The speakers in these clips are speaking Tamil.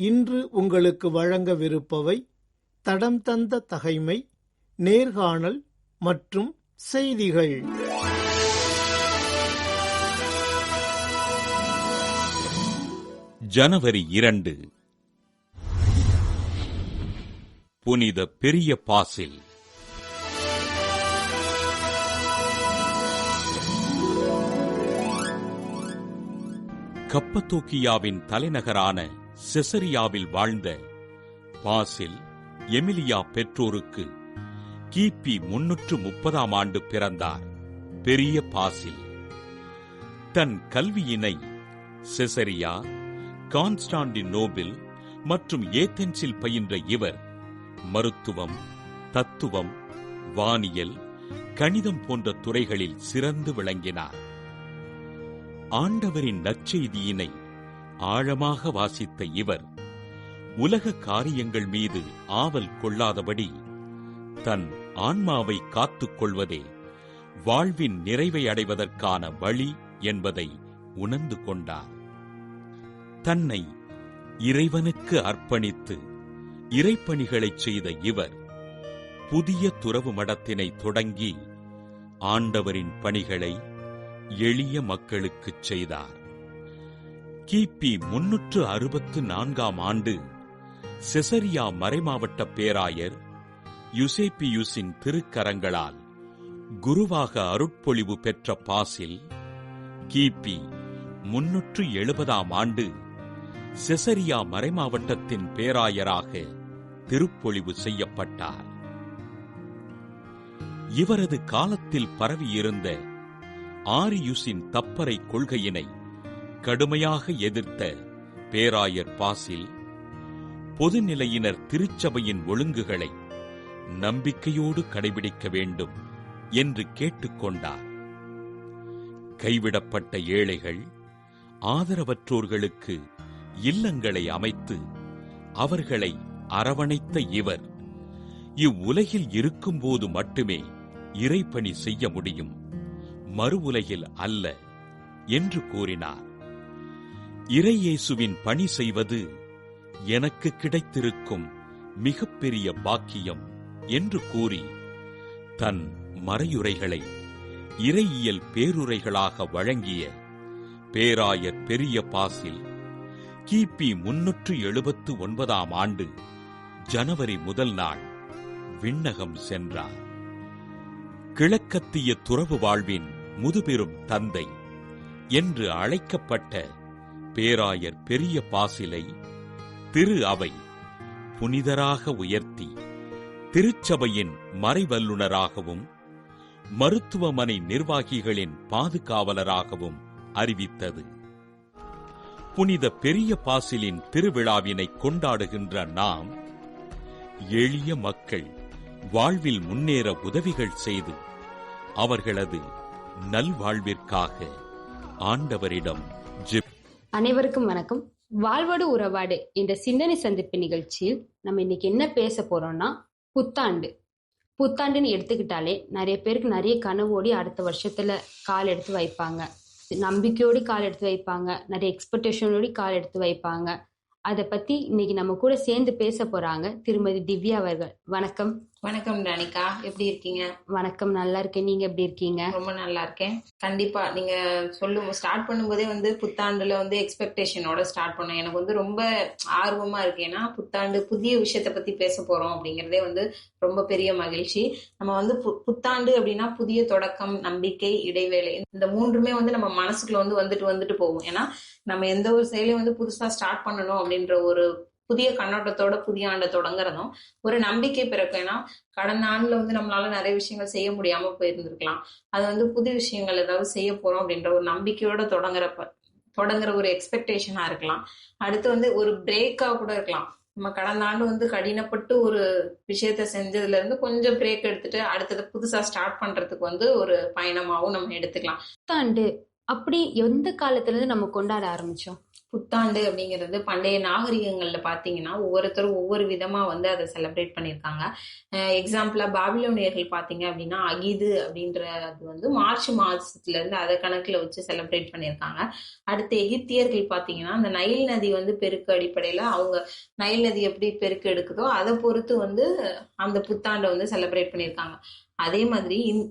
இன்று உங்களுக்கு வழங்கவிருப்பவை தடம் தந்த தகைமை நேர்காணல் மற்றும் செய்திகள். ஜனவரி இரண்டு. புனித பெரிய பாசில். கப்பத்தோக்கியாவின் தலைநகரான செசரியாவில் வாழ்ந்த பாசில் எமிலியா பெற்றோருக்கு கிபி முன்னூற்று முப்பதாம் ஆண்டு பிறந்தார். பெரிய பாசில். தன் கல்வியினை செசரியா கான்ஸ்டாண்டினோபில் மற்றும் ஏத்தென்ஸில் பயின்ற இவர் மருத்துவம் தத்துவம் வானியல் கணிதம் போன்ற துறைகளில் சிறந்து விளங்கினார். ஆண்டவரின் நற்செய்தியினை ஆழமாக வாசித்த இவர் உலக காரியங்கள் மீது ஆவல் கொள்ளாதபடி தன் ஆன்மாவை காத்துக் கொள்வதே வாழ்வின் நிறைவை அடைவதற்கான வழி என்பதை உணர்ந்து கொண்டார். தன்னை இறைவனுக்கு அர்ப்பணித்து இறைப்பணிகளைச் செய்த இவர் புதிய துறவு மடத்தினை தொடங்கி ஆண்டவரின் பணிகளை எளிய மக்களுக்குச் செய்தார். கிபி முன்னூற்று அறுபத்து நான்காம் ஆண்டு செசரியா மறைமாவட்ட பேராயர் யுசேப்பியுஸின் திருக்கரங்களால் குருவாக அருட்பொழிவு பெற்ற பாசில் கிபி முன்னூற்று எழுபதாம் ஆண்டு செசரியா மறைமாவட்டத்தின் பேராயராக திருப்பொழிவு செய்யப்பட்டார். இவரது காலத்தில் பரவியிருந்த ஆரியுஸின் தப்பறை கொள்கையினை கடுமையாக எதிர்த்த பேராயர் பாசில் பொதுநிலையினர் திருச்சபையின் ஒழுங்குகளை நம்பிக்கையோடு கடைபிடிக்க வேண்டும் என்று கேட்டுக்கொண்டார். கைவிடப்பட்ட ஏழைகள் ஆதரவற்றோர்களுக்கு இல்லங்களை அமைத்து அவர்களை அரவணைத்த இவர் இவ்வுலகில் இருக்கும்போது மட்டுமே இறைப்பணி செய்ய முடியும் மறு உலகில் அல்ல என்று கூறினார். இறையேசுவின் பணி செய்வது எனக்கு கிடைத்திருக்கும் மிகப்பெரிய பாக்கியம் என்று கூறி தன் மறையுரைகளை இறையியல் பேருரைகளாக வழங்கிய பேராயர் பெரிய பாசில் கிபி முன்னூற்று எழுபத்து ஒன்பதாம் ஆண்டு ஜனவரி முதல் நாள் விண்ணகம் சென்றார். கிழக்கத்திய துறவு வாழ்வின் முதுபெரும் தந்தை என்று அழைக்கப்பட்ட பேராயர் பெரிய பாசிலை திரு அவை புனிதராக உயர்த்தி திருச்சபையின் மறைவல்லுனராகவும் மருத்துவமனை நிர்வாகிகளின் பாதுகாவலராகவும் அறிவித்தது. புனித பெரிய பாசிலின் திருவிழாவினை கொண்டாடுகின்ற நாம் எளிய மக்கள் வாழ்வில் முன்னேற உதவிகள் செய்து அவர்களது நல்வாழ்விற்காக ஆண்டவரிடம் ஜிப் அனைவருக்கும் வணக்கம். வாழ்வோடு உறவாடு என்ற சிந்தனை சந்திப்பு நிகழ்ச்சியில் நம்ம இன்னைக்கு என்ன பேச போறோம்னா புத்தாண்டு. புத்தாண்டுன்னு எடுத்துக்கிட்டாலே நிறைய பேருக்கு நிறைய கனவோடி அடுத்த வருஷத்துல கால் எடுத்து வைப்பாங்க. நம்பிக்கையோடு கால் எடுத்து வைப்பாங்க. நிறைய எக்ஸ்பெக்டேஷனோடு கால் எடுத்து வைப்பாங்க. அதை பத்தி இன்னைக்கு நம்ம கூட சேர்ந்து பேச போறாங்க திருமதி திவ்யா அவர்கள். வணக்கம். வணக்கம் ராணிகா. எப்படி இருக்கீங்க? வணக்கம் நல்லா இருக்கேன். நீங்க எப்படி இருக்கீங்க? ரொம்ப நல்லா இருக்கேன். கண்டிப்பா நீங்க சொல்லும் ஸ்டார்ட் பண்ணும்போதே வந்து புத்தாண்டுல வந்து எக்ஸ்பெக்டேஷனோட ஸ்டார்ட் பண்ணோம் எனக்கு வந்து ரொம்ப ஆர்வமா இருக்கு. ஏன்னா புத்தாண்டு புதிய விஷயத்த பத்தி பேச போறோம் அப்படிங்கறதே வந்து ரொம்ப பெரிய மகிழ்ச்சி. நம்ம வந்து பு- புத்தாண்டு அப்படின்னா புதிய தொடக்கம் நம்பிக்கை இடைவேளை. இந்த மூன்றுமே வந்து நம்ம மனசுக்குள்ள வந்து வந்துட்டு வந்துட்டு போகும். ஏன்னா நம்ம எந்த ஒரு செயலையும் வந்து புதுசா ஸ்டார்ட் பண்ணணும் அப்படின்ற ஒரு புதிய கண்ணோட்டத்தோட புதிய ஆண்டை தொடங்குறதும் ஒரு நம்பிக்கை பிறக்கும். ஏன்னா கடந்த ஆண்டுல வந்து நம்மளால நிறைய விஷயங்கள் செய்ய முடியாம போயிருந்திருக்கலாம். அது வந்து புது விஷயங்கள் ஏதாவது செய்ய போறோம் அப்படின்ற ஒரு நம்பிக்கையோட தொடங்குறப்ப தொடங்குற ஒரு எக்ஸ்பெக்டேஷனா இருக்கலாம். அடுத்து வந்து ஒரு பிரேக்கா கூட இருக்கலாம். நம்ம கடந்த ஆண்டு வந்து கடினப்பட்டு ஒரு விஷயத்த செஞ்சதுல இருந்து கொஞ்சம் பிரேக் எடுத்துட்டு அடுத்தது புதுசா ஸ்டார்ட் பண்றதுக்கு வந்து ஒரு பயணமாவும் நம்ம எடுத்துக்கலாம். ஆண்டு அப்படி எந்த காலத்துல இருந்து நம்ம கொண்டாட ஆரம்பிச்சோம்? புத்தாண்டு அப்படிங்கிறது பண்டைய நாகரிகங்களில் பார்த்தீங்கன்னா ஒவ்வொருத்தரும் ஒவ்வொரு விதமாக வந்து அதை செலிப்ரேட் பண்ணியிருக்காங்க. எக்ஸாம்பிளாக பாபிலோனியர்கள் பார்த்தீங்க அப்படின்னா அகிது அப்படின்ற அது வந்து மார்ச் மாதத்துலேருந்து அதை கணக்கில் வச்சு செலிப்ரேட் பண்ணியிருக்காங்க. அடுத்து எகிப்தியர்கள் பார்த்தீங்கன்னா அந்த நைல் நதி வந்து பெருக்கு அடிப்படையில் அவங்க நைல் நதி எப்படி பெருக்கு எடுக்குதோ அதை பொறுத்து வந்து அந்த புத்தாண்டை வந்து செலிப்ரேட் பண்ணியிருக்காங்க. அதே மாதிரி இந்-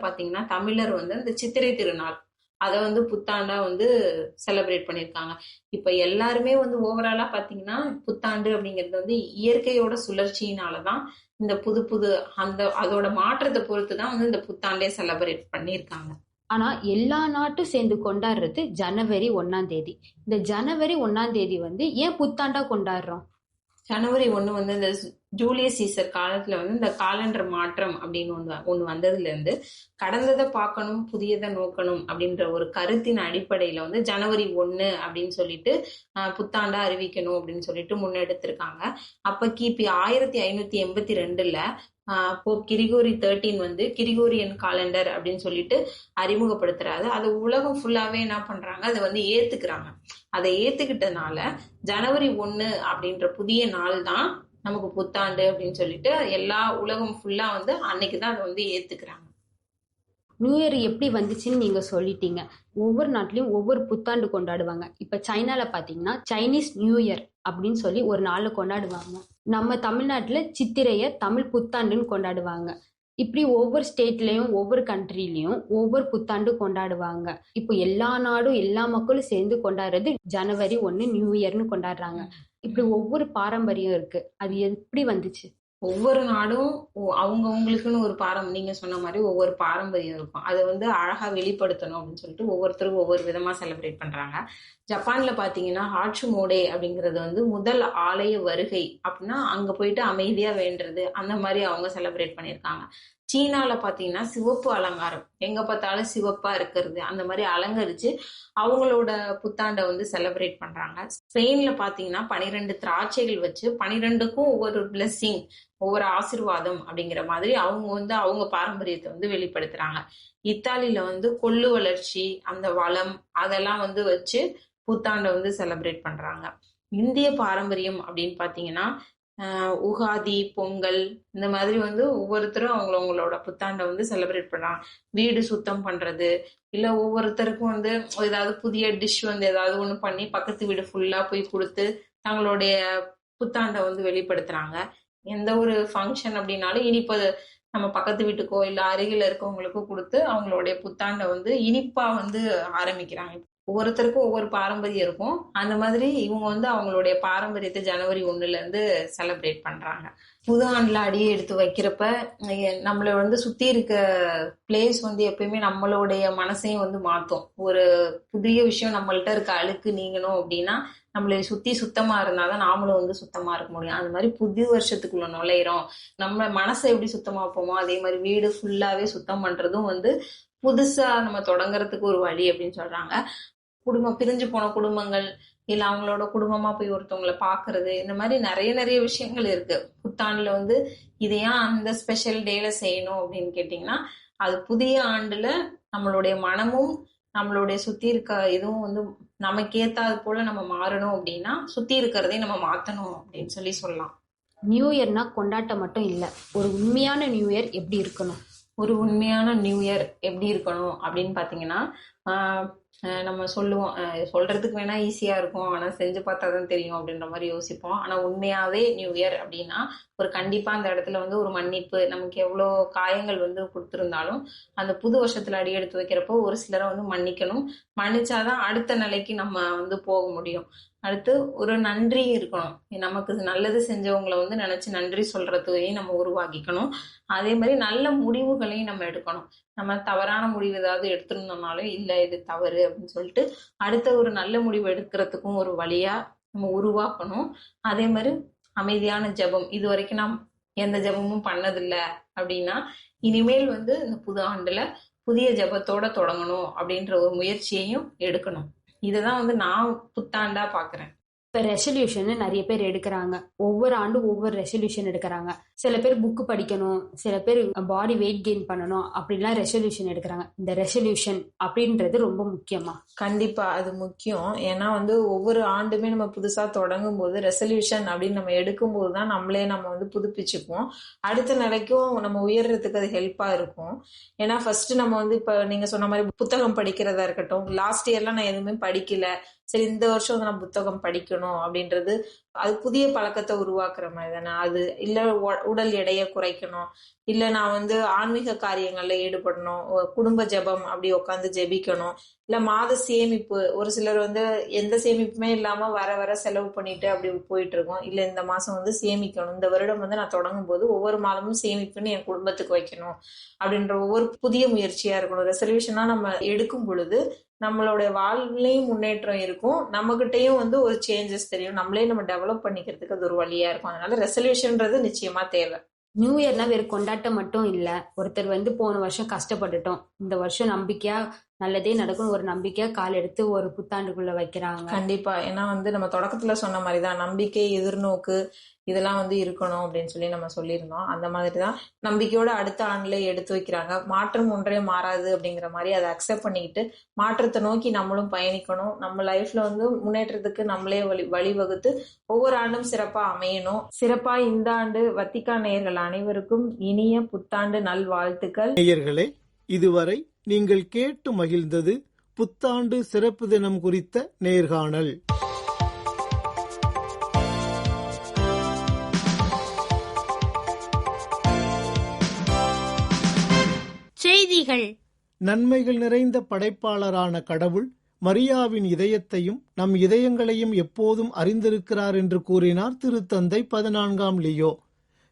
பார்த்தீங்கன்னா தமிழர் வந்து அந்த சித்திரை திருநாள் அதை வந்து புத்தாண்டா வந்து செலிப்ரேட் பண்ணியிருக்காங்க இப்ப எல்லாருமே வந்து ஓவராலா பாத்தீங்கன்னா புத்தாண்டு அப்படிங்கிறது வந்து இயற்கையோட சுழற்சியினாலதான் இந்த புது புது அந்த அதோட மாற்றத்தை பொறுத்து தான் வந்து இந்த புத்தாண்டே செலிப்ரேட் பண்ணியிருக்காங்க ஆனா எல்லா நாட்டும் சேர்ந்து கொண்டாடுறது ஜனவரி ஒண்ணாம் தேதி. இந்த ஜனவரி ஒண்ணாம் தேதி வந்து ஏன் புத்தாண்டா கொண்டாடுறோம்? ஜனவரி ஒண்ணு வந்து இந்த ஜூலியஸ் சீசர் காலத்துல வந்து இந்த காலண்டர் மாற்றம் அப்படின்னு ஒன்று ஒன்று வந்ததுல இருந்து கடந்ததை பார்க்கணும் புதியதை நோக்கணும் அப்படின்ற ஒரு கருத்தின் அடிப்படையில வந்து ஜனவரி ஒன்று அப்படின்னு சொல்லிட்டு புத்தாண்டா அறிவிக்கணும் அப்படின்னு சொல்லிட்டு முன்னெடுத்திருக்காங்க. அப்ப கிபி ஆயிரத்தி ஐநூத்தி எண்பத்தி ரெண்டுல போப் கிரிகோரி தேர்ட்டீன் வந்து கிரிகோரியன் காலண்டர் அப்படின்னு சொல்லிட்டு அறிமுகப்படுத்துறாரு. அது உலகம் ஃபுல்லாவே என்ன பண்றாங்க? அதை வந்து ஏத்துக்கிறாங்க. அதை ஏத்துக்கிட்டனால ஜனவரி ஒன்று அப்படின்ற புதிய நாள் தான் நமக்கு புத்தாண்டு அப்படின்னு சொல்லிட்டு எல்லா உலகம் ஃபுல்லா வந்து அன்னைக்கு தான் அதை வந்து ஏத்துக்கிறாங்க. நியூ இயர் எப்படி வந்துச்சுன்னு நீங்க சொல்லிட்டீங்க. ஒவ்வொரு நாட்டிலையும் ஒவ்வொரு புத்தாண்டு கொண்டாடுவாங்க. இப்ப சைனால பாத்தீங்கன்னா சைனீஸ் நியூ இயர் அப்படின்னு சொல்லி ஒரு நாள்ல கொண்டாடுவாங்க. நம்ம தமிழ்நாட்டுல சித்திரைய தமிழ் புத்தாண்டுன்னு கொண்டாடுவாங்க. இப்படி ஒவ்வொரு ஸ்டேட்லயும் ஒவ்வொரு கண்ட்ரிலயும் ஒவ்வொரு புத்தாண்டு கொண்டாடுவாங்க. இப்போ எல்லா நாடும் எல்லா மக்களும் சேர்ந்து கொண்டாடுறது ஜனவரி ஒன்னு நியூ இயர்னு கொண்டாடுறாங்க. இப்படி ஒவ்வொரு பாரம்பரியம் இருக்கு. அது எப்படி வந்துச்சு? ஒவ்வொரு நாடும் ஒ- அவங்கவங்களுக்குன்னு ஒரு பாரம் நீங்க சொன்ன மாதிரி ஒவ்வொரு பாரம்பரியம் இருக்கும். அதை வந்து அழகா வெளிப்படுத்தணும் அப்படின்னு சொல்லிட்டு ஒவ்வொருத்தரும் ஒவ்வொரு விதமா செலிப்ரேட் பண்றாங்க. ஜப்பான்ல பாத்தீங்கன்னா ஹாட்சு மோடே அப்படிங்கிறது வந்து முதல் ஆலய வருகை அப்படின்னா அங்க போயிட்டு அமைதியா வேண்டுறது அந்த மாதிரி அவங்க செலிப்ரேட் பண்ணியிருக்காங்க. சீனால பாத்தீங்கன்னா சிவப்பு அலங்காரம். எங்க பார்த்தாலும் சிவப்பா இருக்கிறது. அந்த மாதிரி அலங்கரிச்சு அவங்களோட புத்தாண்டை வந்து செலிப்ரேட் பண்றாங்க. ஸ்பெயின்ல பாத்தீங்கன்னா பனிரெண்டு திராட்சைகள் வச்சு பனிரெண்டுக்கும் ஒவ்வொரு பிளெஸ்ஸிங் ஒவ்வொரு ஆசிர்வாதம் அப்படிங்கிற மாதிரி அவங்க வந்து அவங்க பாரம்பரியத்தை வந்து வெளிப்படுத்துறாங்க. இத்தாலியில வந்து கொள்ளு வளர்ச்சி அந்த வளம் அதெல்லாம் வந்து வச்சு புத்தாண்டை வந்து செலிப்ரேட் பண்றாங்க. இந்திய பாரம்பரியம் அப்படின்னு பாத்தீங்கன்னா உகாதி பொங்கல் இந்த மாதிரி வந்து ஒவ்வொருத்தரும் அவங்களவங்களோட புத்தாண்டை வந்து செலிப்ரேட் பண்ணலாம். வீடு சுத்தம் பண்றது இல்ல ஒவ்வொருத்தருக்கும் வந்து ஏதாவது புதிய டிஷ் வந்து ஏதாவது ஒண்ணு பண்ணி பக்கத்து வீடு ஃபுல்லா போய் கொடுத்து தங்களுடைய புத்தாண்டை வந்து வெளிப்படுத்துறாங்க. எந்த ஒரு ஃபங்க்ஷன் அப்படின்னாலும் இனிப்பு நம்ம பக்கத்து வீட்டுக்கோ இல்ல அருகில இருக்கவங்களுக்கோ கொடுத்து அவங்களுடைய புத்தாண்டை வந்து இனிப்பா வந்து ஆரம்பிக்கிறாங்க. ஒவ்வொருத்தருக்கும் ஒவ்வொரு பாரம்பரியம் இருக்கும். அந்த மாதிரி இவங்க வந்து அவங்களுடைய பாரம்பரியத்தை ஜனவரி ஒண்ணுல இருந்து செலிப்ரேட் பண்றாங்க. புது ஆண்டுல அடியை எடுத்து வைக்கிறப்ப நம்மள வந்து சுத்தி இருக்க பிளேஸ் வந்து எப்பயுமே நம்மளுடைய மனசையும் வந்து மாத்தும். ஒரு புதிய விஷயம் நம்மள்ட்ட இருக்க அழுக்கு நீங்கணும் அப்படின்னா நம்மளை சுத்தி சுத்தமா இருந்தாதான் நாமளும் வந்து சுத்தமா இருக்க முடியும். அந்த மாதிரி புது வருஷத்துக்குள்ள நுழையிறோம். நம்ம மனசை எப்படி சுத்தமா வைப்போமோ அதே மாதிரி வீடு ஃபுல்லாவே சுத்தம் பண்றதும் வந்து புதுசா நம்ம தொடங்குறதுக்கு ஒரு வழி அப்படின்னு சொல்றாங்க. குடும்பம் பிரிஞ்சு போன குடும்பங்கள் இல்ல அவங்களோட குடும்பமா போய் ஒருத்தவங்கள பாக்குறது இந்த மாதிரி நிறைய நிறைய விஷயங்கள் இருக்கு. புத்தாண்டுல வந்து இதை ஏன் அந்த ஸ்பெஷல் டேல செய்யணும் அப்படின்னு கேட்டிங்கன்னா அது புதிய ஆண்டுல நம்மளுடைய மனமும் நம்மளுடைய சுத்தி இருக்க இதுவும் வந்து நமக்கு ஏத்தாது போல நம்ம மாறணும் அப்படின்னா சுத்தி இருக்கிறதையும் நம்ம மாத்தணும் அப்படின்னு சொல்லி சொல்லலாம். நியூ இயர்னா கொண்டாட்டம் மட்டும் இல்ல ஒரு உண்மையான நியூ இயர் எப்படி இருக்கணும்? ஒரு உண்மையான நியூ இயர் எப்படி இருக்கணும் அப்படின்னு பாத்தீங்கன்னா அஹ் நம்ம சொல்லுவோம். அஹ் சொல்றதுக்கு வேணா ஈஸியா இருக்கும். ஆனா செஞ்சு பார்த்தா தான் தெரியும் அப்படின்ற மாதிரி யோசிப்போம். ஆனா உண்மையாவே நியூ இயர் அப்படின்னா ஒரு கண்டிப்பா அந்த இடத்துல வந்து ஒரு மன்னிப்பு நமக்கு எவ்வளோ காயங்கள் வந்து கொடுத்துருந்தாலும் அந்த புது வருஷத்துல அடி எடுத்து வைக்கிறப்போ ஒரு சிலரை வந்து மன்னிக்கணும். மன்னிச்சாதான் அடுத்த நிலைக்கு நம்ம வந்து போக முடியும். அடுத்து ஒரு நன்றி இருக்கணும். நமக்கு நல்லது செஞ்சவங்களை வந்து நினைச்சு நன்றி சொல்கிறதையும் நம்ம உருவாக்கிக்கணும். அதே மாதிரி நல்ல முடிவுகளையும் நம்ம எடுக்கணும். நம்ம தவறான முடிவு ஏதாவது எடுத்திருந்தோம்னாலும் இல்லை இது தவறு அப்படின்னு சொல்லிட்டு அடுத்த ஒரு நல்ல முடிவு எடுக்கிறதுக்கும் ஒரு வழியா நம்ம உருவாக்கணும். அதே மாதிரி அமைதியான ஜெபம். இது வரைக்கும் நாம் எந்த ஜெபமும் பண்ணதில்லை அப்படின்னா இனிமேல் வந்து இந்த புது ஆண்டுல புதிய ஜபத்தோட தொடங்கணும் அப்படின்ற ஒரு முயற்சியையும் எடுக்கணும். இதுதான் வந்து நான் புத்தாண்டா பாக்குறேன். இப்போ ரெசல்யூஷன் நிறைய பேர் எடுக்கிறாங்க. ஒவ்வொரு ஆண்டும் ஒவ்வொரு ரெசல்யூஷன் எடுக்கிறாங்க. சில பேர் புக்கு படிக்கணும் சில பேர் பாடி வெயிட் கெயின் பண்ணணும் அப்படின்லாம் ரெசல்யூஷன் எடுக்கிறாங்க. இந்த ரெசல்யூஷன் அப்படின்றது ரொம்ப முக்கியமா? கண்டிப்பா அது முக்கியம். ஏன்னா வந்து ஒவ்வொரு ஆண்டுமே நம்ம புதுசா தொடங்கும் போது ரெசல்யூஷன் அப்படின்னு நம்ம எடுக்கும்போது தான் நம்மளே நம்ம வந்து புதுப்பிச்சுக்குவோம். அடுத்த நிலைக்கும் நம்ம உயர்றதுக்கு அது ஹெல்ப்பா இருக்கும். ஏன்னா ஃபர்ஸ்ட் நம்ம வந்து இப்ப நீங்க சொன்ன மாதிரி புத்தகம் படிக்கிறதா இருக்கட்டும் லாஸ்ட் இயர்லாம் நான் எதுவுமே படிக்கல. சரி இந்த வருஷம் வந்து நான் புத்தகம் படிக்கணும் அப்படின்றது அது புதிய பழக்கத்தை உருவாக்குற மாதிரி தானே. அது இல்லை உ- உடல் எடையை குறைக்கணும். இல்லை நான் வந்து ஆன்மீக காரியங்களில் ஈடுபடணும். குடும்ப ஜெபம் அப்படி உட்காந்து ஜெபிக்கணும். இல்லை மாத சேமிப்பு ஒரு சிலர் வந்து எந்த சேமிப்புமே இல்லாமல் வர வர செலவு பண்ணிட்டு அப்படி போயிட்டு இருக்கோம் இல்லை இந்த மாதம் வந்து சேமிக்கணும். இந்த வருடம் வந்து நான் தொடங்கும் போது ஒவ்வொரு மாதமும் சேமிப்புன்னு என் குடும்பத்துக்கு வைக்கணும். அப்படின்ற ஒவ்வொரு புதிய முயற்சியாக இருக்கணும். ரெசல்யூஷனாக நம்ம எடுக்கும் பொழுது நம்மளோட வாழ்விலையும் முன்னேற்றம் இருக்கும். நம்மகிட்டயும் வந்து ஒரு சேஞ்சஸ் தெரியும். நம்மளே நம்ம டெவலப் பண்ணிக்கிறதுக்கு அது ஒரு வழியா இருக்கும். அதனால ரெசல்யூஷன்ன்றது நிச்சயமா தேவை. நியூ இயர்னா வெறும் கொண்டாட்டம் மட்டும் இல்ல. ஒருத்தர் வந்து போன வருஷம் கஷ்டப்பட்டுட்டோம். இந்த வருஷம் நம்பிக்கையா நல்லதே நடக்கும் ஒரு நம்பிக்கையா கால் எடுத்து ஒரு புத்தாண்டுக்குள்ள வைக்கிறாங்க. கண்டிப்பா. ஏன்னா வந்து நம்ம தொடக்கத்துல சொன்ன மாதிரிதான் நம்பிக்கை எதிர்நோக்கு இதெல்லாம் வந்து இருக்கணும் அப்படின்னு சொல்லி நம்ம சொல்லியிருந்தோம். அந்த மாதிரி தான் நம்பிக்கையோட அடுத்த ஆண்டுல எடுத்து வைக்கிறாங்க. மாற்றம் ஒன்றே மாறாது அப்படிங்கிற மாதிரி அதை அக்செப்ட் பண்ணிக்கிட்டு மாற்றத்தை நோக்கி நம்மளும் பயணிக்கணும். நம்ம லைஃப்ல வந்து முன்னேற்றத்துக்கு நம்மளே வழி வழிவகுத்து ஒவ்வொரு ஆண்டும் சிறப்பா அமையணும். சிறப்பா இந்த ஆண்டு வத்திக்கா நேயர்கள் அனைவருக்கும் இனிய புத்தாண்டு நல்வாழ்த்துக்கள். நேயர்களே இதுவரை நீங்கள் கேட்டு மகிழ்ந்தது புத்தாண்டு சிறப்பு தினம் குறித்த நேர்காணல். செய்திகள். நன்மைகள் நிறைந்த படைப்பாளரான கடவுள் மரியாவின் இதயத்தையும் நம் இதயங்களையும் எப்போதும் அறிந்திருக்கிறார் என்று கூறினார் திருத்தந்தை பதினான்காம் லியோ.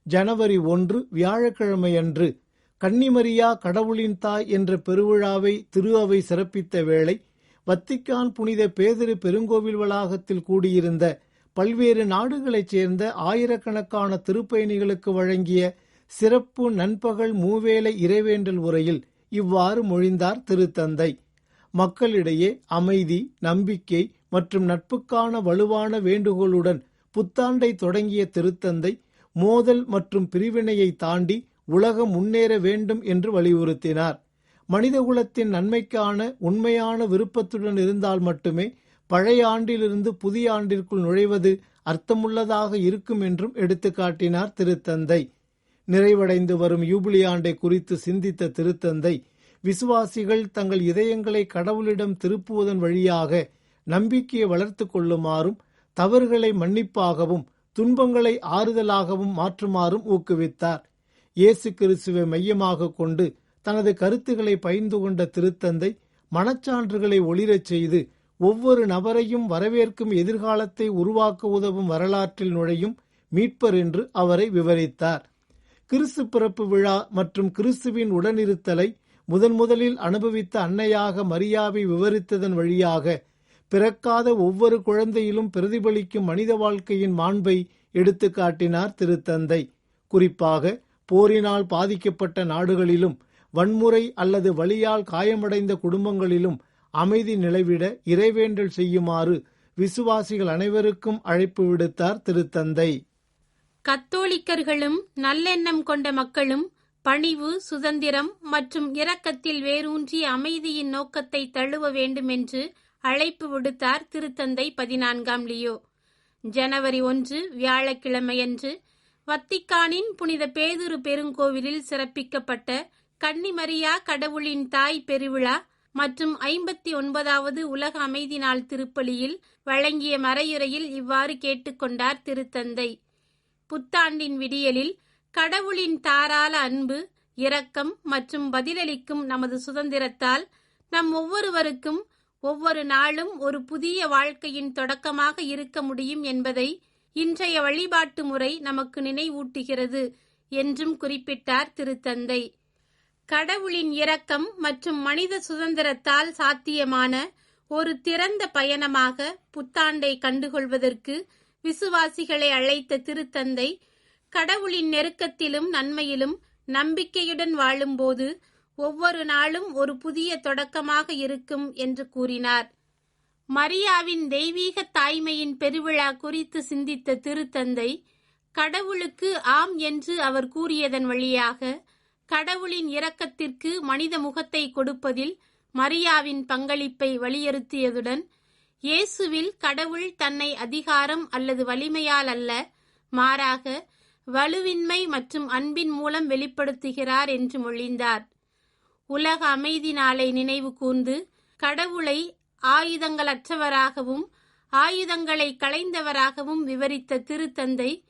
ஜனவரி ஒன்று வியாழக்கிழமையன்று கன்னிமரியா கடவுளின் தாய் என்ற பெருவிழாவை திரு அவை சிறப்பித்த வேளை வத்திக்கான் புனித பேதிரு பெருங்கோவில் வளாகத்தில் கூடியிருந்த பல்வேறு நாடுகளைச் சேர்ந்த ஆயிரக்கணக்கான திருப்பயணிகளுக்கு வழங்கிய சிறப்பு நண்பகல் மூவேளை இறைவேண்டல் உரையில் இவ்வாறு மொழிந்தார் திருத்தந்தை. மக்களிடையே அமைதி நம்பிக்கை மற்றும் நட்புக்கான வலுவான வேண்டுகோளுடன் புத்தாண்டை தொடங்கிய திருத்தந்தை மோதல் மற்றும் பிரிவினையை தாண்டி உலகம் முன்னேற வேண்டும் என்று வலியுறுத்தினார். மனிதகுலத்தின் நன்மைக்கான உண்மையான விருப்பத்துடன் இருந்தால் மட்டுமே பழைய ஆண்டிலிருந்து புதிய ஆண்டிற்குள் நுழைவது அர்த்தமுள்ளதாக இருக்கும் என்றும் எடுத்துக்காட்டினார் திருத்தந்தை. நிறைவடைந்து வரும் யூபிலி ஆண்டை குறித்து சிந்தித்த திருத்தந்தை விசுவாசிகள் தங்கள் இதயங்களை கடவுளிடம் திருப்புவதன் வழியாக நம்பிக்கையை வளர்த்து கொள்ளுமாறும் தவறுகளை மன்னிப்பாகவும் துன்பங்களை ஆறுதலாகவும் மாற்றுமாறும் ஊக்குவித்தார். இயேசு கிறிஸ்துவை மையமாக கொண்டு தனது கருத்துக்களை பகிர்ந்து கொண்ட திருத்தந்தை மனச்சான்றுகளை ஒளிரச் செய்து ஒவ்வொரு நபரையும் வரவேற்கும் எதிர்காலத்தை உருவாக்க உதவும் வரலாற்றில் நுழையும் மீட்பர் என்று அவரை விவரித்தார். கிறிஸ்து பிறப்பு விழா மற்றும் கிறிஸ்துவின் உடனிருத்தலை முதன் முதலில் அனுபவித்த அன்னையாக மரியாவை விவரித்ததன் வழியாக பிறக்காத ஒவ்வொரு குழந்தையிலும் பிரதிபலிக்கும் மனித வாழ்க்கையின் மாண்பை எடுத்து காட்டினார் திருத்தந்தை. குறிப்பாக போரினால் பாதிக்கப்பட்ட நாடுகளிலும் வன்முறை அல்லது வழியால் காயமடைந்த குடும்பங்களிலும் அமைதி நிலவிட இறைவேண்டல் செய்யுமாறு விசுவாசிகள் அனைவருக்கும் அழைப்பு விடுத்தார் திருத்தந்தை. கத்தோலிக்கர்களும் நல்லெண்ணம் கொண்ட மக்களும் பணிவு சுதந்திரம் மற்றும் இரக்கத்தில் வேரூன்றி அமைதியின் நோக்கத்தை தழுவ வேண்டுமென்று அழைப்பு விடுத்தார் திருத்தந்தை பதினான்காம் லியோ. ஜனவரி ஒன்று வியாழக்கிழமையன்று வத்திக்கானின் புனித பேதுரு பெருங்கோவிலில் சிறப்பிக்கப்பட்ட கன்னிமரியா கடவுளின் தாய் பெருவிழா மற்றும் ஐம்பத்தி ஒன்பதாவது உலக அமைதி நாள் திருப்பலியில் வழங்கிய மறையுரையில் இவ்வாறு கேட்டுக்கொண்டார் திருத்தந்தை. புத்தாண்டின் விடியலில் கடவுளின் தாராள அன்பு இரக்கம் மற்றும் பதிலளிக்கும் நமது சுதந்திரத்தால் நம் ஒவ்வொருவருக்கும் ஒவ்வொரு நாளும் ஒரு புதிய வாழ்க்கையின் தொடக்கமாக இருக்க முடியும் என்பதை இன்றைய வழிபாட்டு முறை நமக்கு நினைவூட்டுகிறது என்றும் குறிப்பிட்டார் திருத்தந்தை. கடவுளின் இரக்கம் மற்றும் மனித சுதந்திரத்தால் சாத்தியமான ஒரு திறந்த பயணமாக புத்தாண்டை கண்டுகொள்வதற்கு விசுவாசிகளை அழைத்த திருத்தந்தை கடவுளின் நெருக்கத்திலும் நன்மையிலும் நம்பிக்கையுடன் வாழும்போது ஒவ்வொரு நாளும் ஒரு புதிய தொடக்கமாக இருக்கும் என்று கூறினார். மரியாவின் தெய்வீக தாய்மையின் பெருவிழா குறித்து சிந்தித்த திருத்தந்தை கடவுளுக்கு ஆம் என்று அவர் கூறியதன் வழியாக கடவுளின் இரக்கத்திற்கு மனித முகத்தை கொடுப்பதில் மரியாவின் பங்களிப்பை வலியுறுத்தியதுடன் இயேசுவில் கடவுள் தன்னை அதிகாரம் அல்லது வலிமையால் அல்ல மாறாக வலுவின்மை மற்றும் அன்பின் மூலம் வெளிப்படுத்துகிறார் என்று மொழிந்தார். உலக அமைதி நாளை நினைவு கூர்ந்து கடவுளை ஆயுதங்களற்றவராகவும் ஆயுதங்களை களைந்தவராகவும் விவரித்த திருத்தந்தை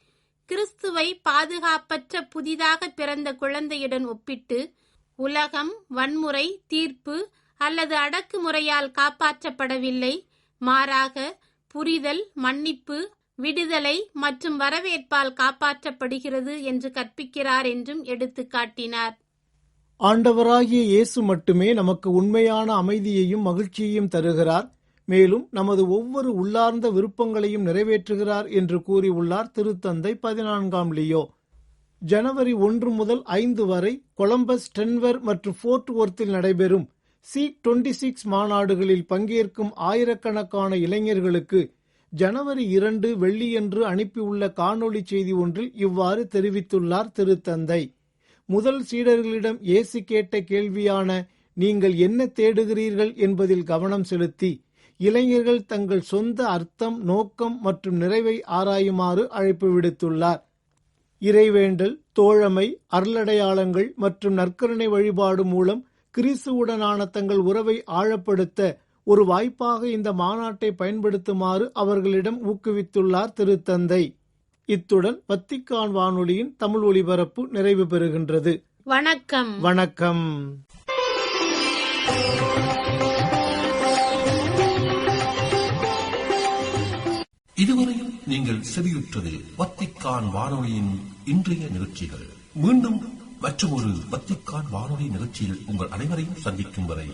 கிறிஸ்துவை பாதுகாப்பற்ற புதிதாக பிறந்த குழந்தையுடன் ஒப்பிட்டு உலகம் வன்முறை தீர்ப்பு அல்லது அடக்குமுறையால் காப்பாற்றப்படவில்லை மாறாக புரிதல் மன்னிப்பு விடுதலை மற்றும் வரவேற்பால் காப்பாற்றப்படுகிறது என்று கற்பிக்கிறார் என்றும் எடுத்துக்காட்டினார். ஆண்டவராகிய இயேசு மட்டுமே நமக்கு உண்மையான அமைதியையும் மகிழ்ச்சியையும் தருகிறார். மேலும் நமது ஒவ்வொரு உள்ளார்ந்த விருப்பங்களையும் நிறைவேற்றுகிறார் என்று கூறியுள்ளார் திருத்தந்தை பதினான்காம் லியோ. ஜனவரி ஒன்று முதல் ஐந்து வரை கொலம்பஸ் டென்வர் மற்றும் ஃபோர்ட் ஒர்த்தில் நடைபெறும். சி டுவெண்டி சிக்ஸ் மாநாடுகளில் பங்கேற்கும் ஆயிரக்கணக்கான இளைஞர்களுக்கு ஜனவரி இரண்டு வெள்ளியன்று அனுப்பியுள்ள காணொலி செய்தி ஒன்றில் இவ்வாறு தெரிவித்துள்ளார் திருத்தந்தை. முதல் சீடர்களிடம் இயேசு கேட்ட கேள்வியான நீங்கள் என்ன தேடுகிறீர்கள்? என்பதில் கவனம் செலுத்தி இளைஞர்கள் தங்கள் சொந்த அர்த்தம் நோக்கம் மற்றும் நிறைவை ஆராயுமாறு அழைப்பு விடுத்துள்ளார். இறைவேண்டல் தோழமை அருளடையாளங்கள் மற்றும் நற்கருணை வழிபாடு மூலம் கிறிஸ்துவுடனான தங்கள் உறவை ஆழப்படுத்த ஒரு வாய்ப்பாக இந்த மாநாட்டை பயன்படுத்துமாறு அவர்களிடம் ஊக்குவித்துள்ளார் திருத்தந்தை. இத்துடன் வத்திக்கான் வானொலியின் தமிழ் ஒலிபரப்பு நிறைவு பெறுகின்றது. வணக்கம். வணக்கம். இதுவரையில் நீங்கள் செவியுற்றது வத்திக்கான் வானொலியின் இன்றைய நிகழ்ச்சிகள். மீண்டும் மற்றும் ஒரு வத்திக்கான் வானொலி நிகழ்ச்சியில் உங்கள் அனைவரையும் சந்திக்கும் வரை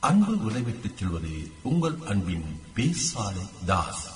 அன்பு விடைபெற்றுச் செல்வது உங்கள் அன்பின் பேசாலை தாஸ்.